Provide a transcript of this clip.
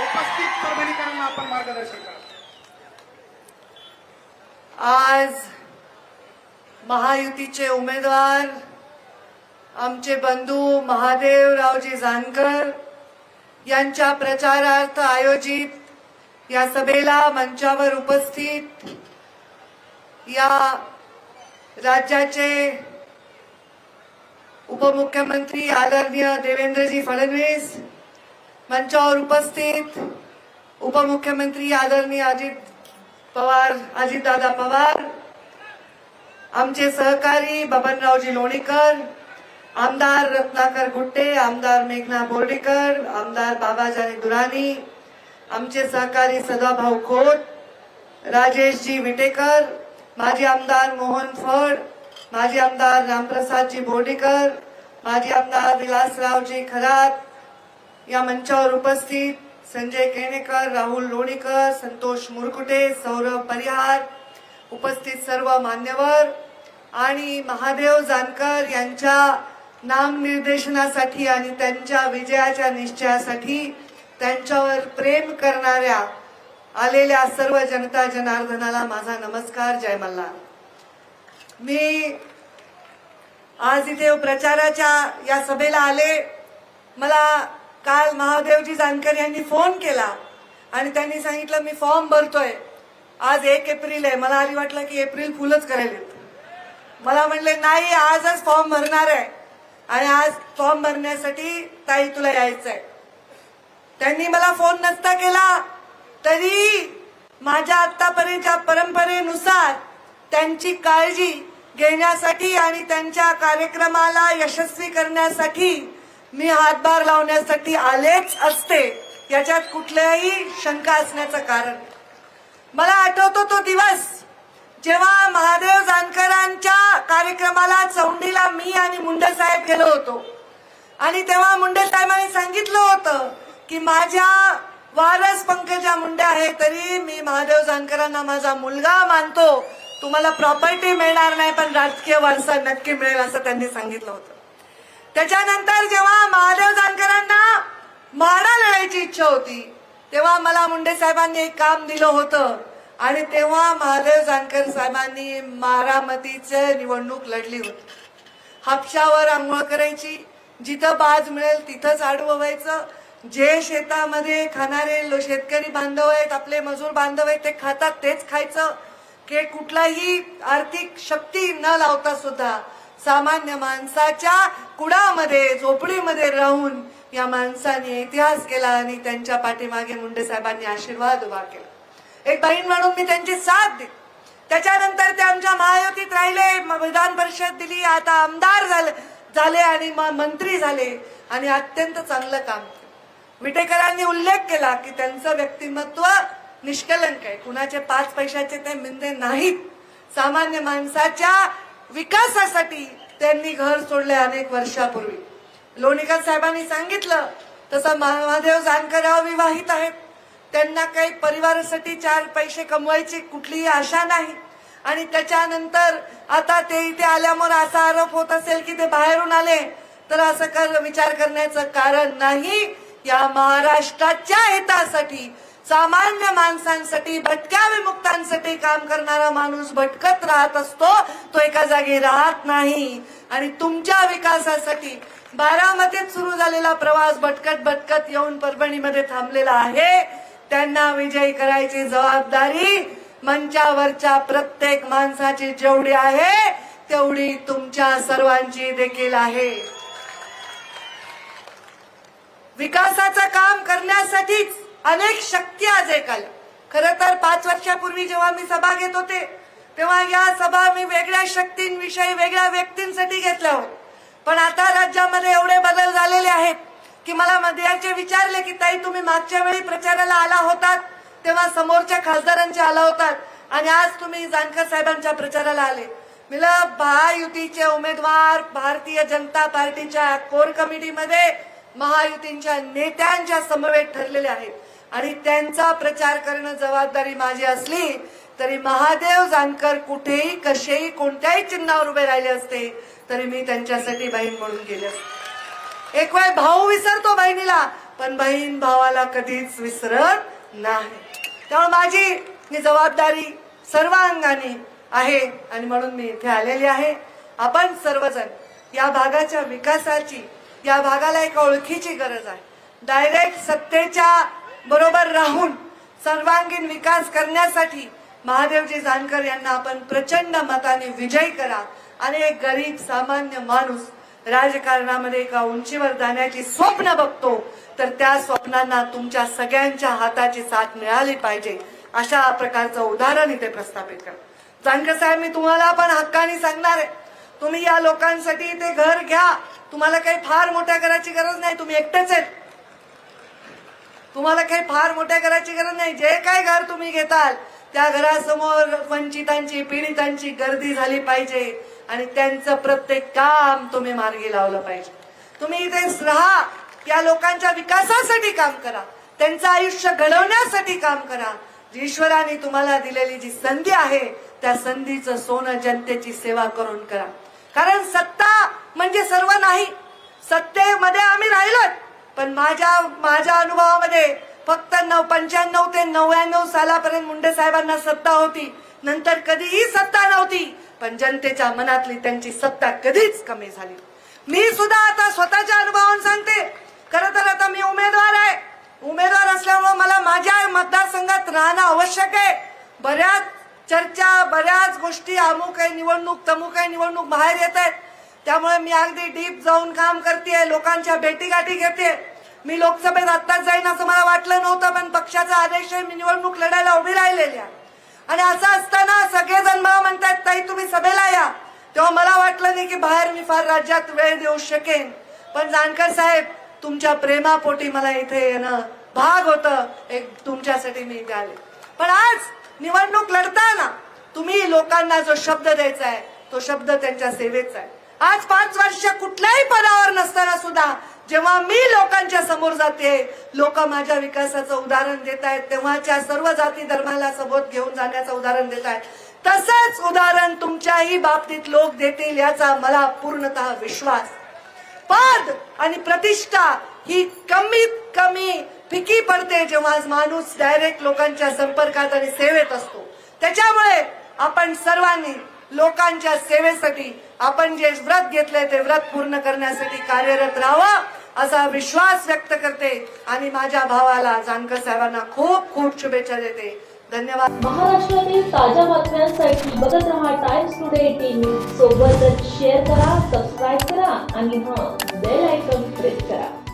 उपस्थित परभणीकरांना आपण मार्गदर्शन करा. आज महायुतीचे उमेदवार आमचे बंधू महादेवरावजी जानकर यांच्या प्रचारार्थ आयोजित या सभेला मंचावर उपस्थित या राज्याचे उपमुख्यमंत्री आदरणीय देवेंद्रजी फडणवीस मंचावर उपस्थित उपमुख्यमंत्री आदरणीय अजित पवार अजितदादा पवार आमचे सहकारी बबनरावजी लोणीकर आमदार रत्नाकर गुट्टे आमदार मेघना बोर्डीकर आमदार बाबाजानी दुरानी आमचे सहकारी सदाभाऊ खोत राजेशजी विटेकर माजी आमदार मोहन फड माजी आमदार रामप्रसादजी बोर्डीकर माजी आमदार विलासरावजी खरात या मंचावर उपस्थित संजय केणेकर राहुल लोणीकर संतोष मुरकुटे सौरभ परिहार उपस्थित सर्व मान्यवर आणि महादेव जानकर यांच्या नामनिर्देशनासाठी आणि त्यांच्या विजयाच्या निश्चयासाठी त्यांच्यावर प्रेम करणाऱ्या आलेल्या सर्व जनता जनार्दनाला माझा नमस्कार जय मल्हार. मी आज इथे प्रचाराच्या या सभेला आले. मला काल महादेवजी जानकर यांनी फोन केला आणि त्यांनी सांगितलं मी फॉर्म भरतोय. आज एक एप्रिल आहे. मला आधी वाटलं की एप्रिल फुलच करायला मला म्हणले नाही आजच फॉर्म भरणार आहे. आणि आज फॉर्म भरण्यासाठी ताई तुला यायचंय. त्यांनी मला फोन नसता केला. तरी माझ्या आतापर्यंतच्या परंपरेनुसार त्यांची काळजी घेण्यासाठी आणि त्यांच्या कार्यक्रमाला यशस्वी करण्यासाठी मी हातभार लावण्यासाठी आलेच असते याच्यात कुठल्याही शंका असण्याचं कारण. मला आठवतो तो दिवस जेव्हा महादेव जानकरांच्या कार्यक्रमाला चौंडीला मी आणि मुंडे साहेब गेलो होतो. आणि तेव्हा मुंडे साहेबांनी सांगितलं होतं की माझ्या वारस पंकजा मुंडे आहे तरी मी महादेव जानकरांना माझा मुलगा मानतो. तुम्हाला प्रॉपर्टी मिळणार नाही पण राजकीय वारसा नक्की मिळेल असं त्यांनी सांगितलं होतं. त्याच्यानंतर जेव्हा महादेव जानकरांना माडा लढायची इच्छा होती तेव्हा मला मुंडे साहेबांनी एक काम दिलं होतं. आणि तेव्हा महादेव जानकर साहेबांनी मारामतीचे निवडणूक लढली होती. हापशावर आंघोळ करायची जिथं बाज मिळेल तिथंच आडवं व्हायचं जे शेतामध्ये खाणारे शेतकरी बांधव आहेत आपले मजूर बांधव आहेत ते खातात तेच खायचं. की कुठलाही आर्थिक शक्ती न लावता सुद्धा सामान्य माणसाच्या कुडामध्ये झोपडीमध्ये राहून या माणसाने इतिहास केला आणि त्यांच्या पाठीमागे मुंडे साहेबांनी आशीर्वाद उभा केला. एक बहीण म्हणून मी त्यांची साथ दिली. त्याच्यानंतर ते आमच्या महायुतीत राहिले विधान परिषद दिली आता आमदार झाले झाले आणि मंत्री झाले आणि अत्यंत चांगलं काम केलं. विटेकरांनी उल्लेख केला की त्यांचं व्यक्तिमत्व निष्कलंक आहे. कुणाचे पाच पैशाचे ते मिंदे नाहीत. सामान्य माणसाच्या विकासासाठी त्यांनी घर सोडले अनेक वर्षापूर्वी. लोणीकर साहेबांनी सांगितलं तसं महादेव जानकर विवाहित आहेत. त्यांना काही परिवारासाठी चार पैसे कमवायची कुठलीही आशा नाही. आणि त्याच्यानंतर आता ते इथे आल्यामुळे असा आरोप होत असेल की ते बाहेरून आले तर असं कर विचार करण्याचं कारण नाही. या महाराष्ट्राच्या हितासाठी सामान्य माणसांसाठी भटक्या विमुक्तांसाठी काम करणारा माणूस भटकत राहत असतो तो एका जागी राहत नाही. आणि तुमच्या विकासासाठी बारामतीत सुरू झालेला प्रवास भटकत भटकत येऊन परभणीमध्ये थांबलेला आहे. त्यांना विजयी करायची जबाबदारी मंचावरच्या प्रत्येक माणसाची जेवढी आहे तेवढी तुमच्या सर्वांची देखील आहे. विकासाचं काम करण्यासाठीच अनेक शक्ती आज एक आल्या खर तर पाच वर्षापूर्वी जेव्हा मी सभा घेत होते तेव्हा या सभा मी वेगळ्या शक्तींविषयी वेगळ्या व्यक्तींसाठी घेतल्या होत्या. पण आता राज्यामध्ये एवढे बदल झालेले आहेत की मला मध्याचे विचारले की ताई तुम्ही मागच्या वेळी प्रचाराला आला होतात तेव्हा समोरच्या खासदारांच्या आला होतात आणि आज तुम्ही जानकर साहेबांच्या प्रचाराला आले. मिला महायुतीचे उमेदवार भारतीय जनता पार्टीच्या कोर कमिटीमध्ये महायुतींच्या नेत्यांच्या समवेत ठरलेले आहेत. आणि त्यांचा प्रचार करणं जबाबदारी माझी असली तरी महादेव जानकर कुठेही कसेही कोणत्याही चिन्हावर उभे राहिले असते तरी मी त्यांच्यासाठी बहीण म्हणून गेले एक वेळ भाऊ विसरतो बहिणीला पण बहीण भावाला कधीच विसरत नाही. त्यामुळे माझी ही जबाबदारी सर्वांगाने आहे आणि म्हणून मी इथे आलेली आहे. आपण सर्वजण या भागाच्या विकासाची या भागाला एका ओळखीची गरज आहे. डायरेक्ट सत्तेच्या बरोबर राहून सर्वांगीण विकास करण्यासाठी महादेवजी जानकर यांना आपण प्रचंड मताने विजयी करा आणि एक गरीब सामान्य माणूस राजकारणामध्ये एका उंचीवर जाण्याची स्वप्न बघतो तर त्या स्वप्नांना तुमच्या सगळ्यांच्या हाताची साथ मिळाली पाहिजे अशा प्रकारचं उदाहरण इथे प्रस्थापित करा. जानकर साहेब मी तुम्हाला पण हक्काने सांगणार आहे. तुम्ही या लोकांसाठी ते घर घ्या. तुम्हाला काही फार मोठ्या घराची गरज नाही तुम्ही एकटेच आहेत. तुम्हाला काही फार मोठ्या घराची गरज नाही जे काय घर तुम्ही घेताल त्या घरासमोर वंचितांची पीडितांची गर्दी झाली पाहिजे आणि त्यांचं प्रत्येक काम तुम्ही मार्गी लावलं पाहिजे. तुम्ही इथेच राहा या लोकांच्या विकासासाठी काम करा त्यांचं आयुष्य घडवण्यासाठी काम करा. जी ईश्वराने तुम्हाला दिलेली जी संधी आहे त्या संधीचं सोनं जनतेची सेवा करून करा. कारण सत्ता म्हणजे सर्व नाही. सत्तेमध्ये आम्ही राहिलोत पण माझ्या माझ्या अनुभवामध्ये फक्त नऊ पंच्याण्णव ते नव्याण्णव सालापर्यंत मुंडे साहेबांना सत्ता होती. नंतर कधीही सत्ता नव्हती. पण जनतेच्या मनातली त्यांची सत्ता कधीच कमी झाली. मी सुद्धा आता स्वतःच्या अनुभवावरून सांगते. खरं तर आता मी उमेदवार आहे. उमेदवार असल्यामुळे मला माझ्या मतदारसंघात राहणं आवश्यक आहे. बऱ्याच चर्चा बऱ्याच गोष्टी अमुक आहे निवडणूक तमुक आहे निवडणूक बाहेर येत आहेत. त्यामुळे मी अगदी डीप जाऊन काम करते लोकांच्या भेटीगाठी घेते मी लोकसभेत आत्ताच जाईन असं मला वाटलं नव्हतं पण पक्षाचा आदेश आहे मी निवडणूक लढायला उभी राहिलेली आहे. आणि असं असताना सगळेजण मला म्हणतात ताई तुम्ही सभेला या. तेव्हा मला वाटलं नाही की बाहेर मी फार राज्यात वेळ देऊ शकेन. पण जानकर साहेब तुमच्या प्रेमापोटी मला इथे येणं भाग होतं. एक तुमच्यासाठी मी इथे आले. पण आज निवडणूक लढताना तुम्ही लोकांना जो शब्द द्यायचा आहे तो शब्द त्यांच्या सेवेचा आहे. आज पाच वर्ष कुठल्याही पदावर नसताना सुद्धा जेव्हा मी लोकांच्या समोर जाते लोक माझ्या विकासाचं उदाहरण देत आहेत तेव्हाच्या सर्व जाती धर्माला सोबत घेऊन जाण्याचं उदाहरण देत आहेत. तसंच उदाहरण तुमच्याही बाबतीत लोक देतील याचा मला पूर्णतः विश्वास. पद आणि प्रतिष्ठा ही कमीत कमी फिकी पडते जेव्हा माणूस डायरेक्ट लोकांच्या संपर्कात आणि सेवेत असतो. त्याच्यामुळे आपण सर्वांनी लोकांच्या सेवेसाठी आपण जे व्रत घेतलंय ते व्रत पूर्ण करण्यासाठी कार्यरत राहावं असा विश्वास व्यक्त करते आणि माझ्या भावाला जानकर साहेबांना खूप खूप शुभेच्छा देते. धन्यवाद. महाराष्ट्रातील ताज्या बातम्यांसाठी बघत रहा टाइम्स टुडे टीव्ही सोबतच शेअर करा सबस्क्राईब करा आणि हा बेल आयकॉन प्रेस करा.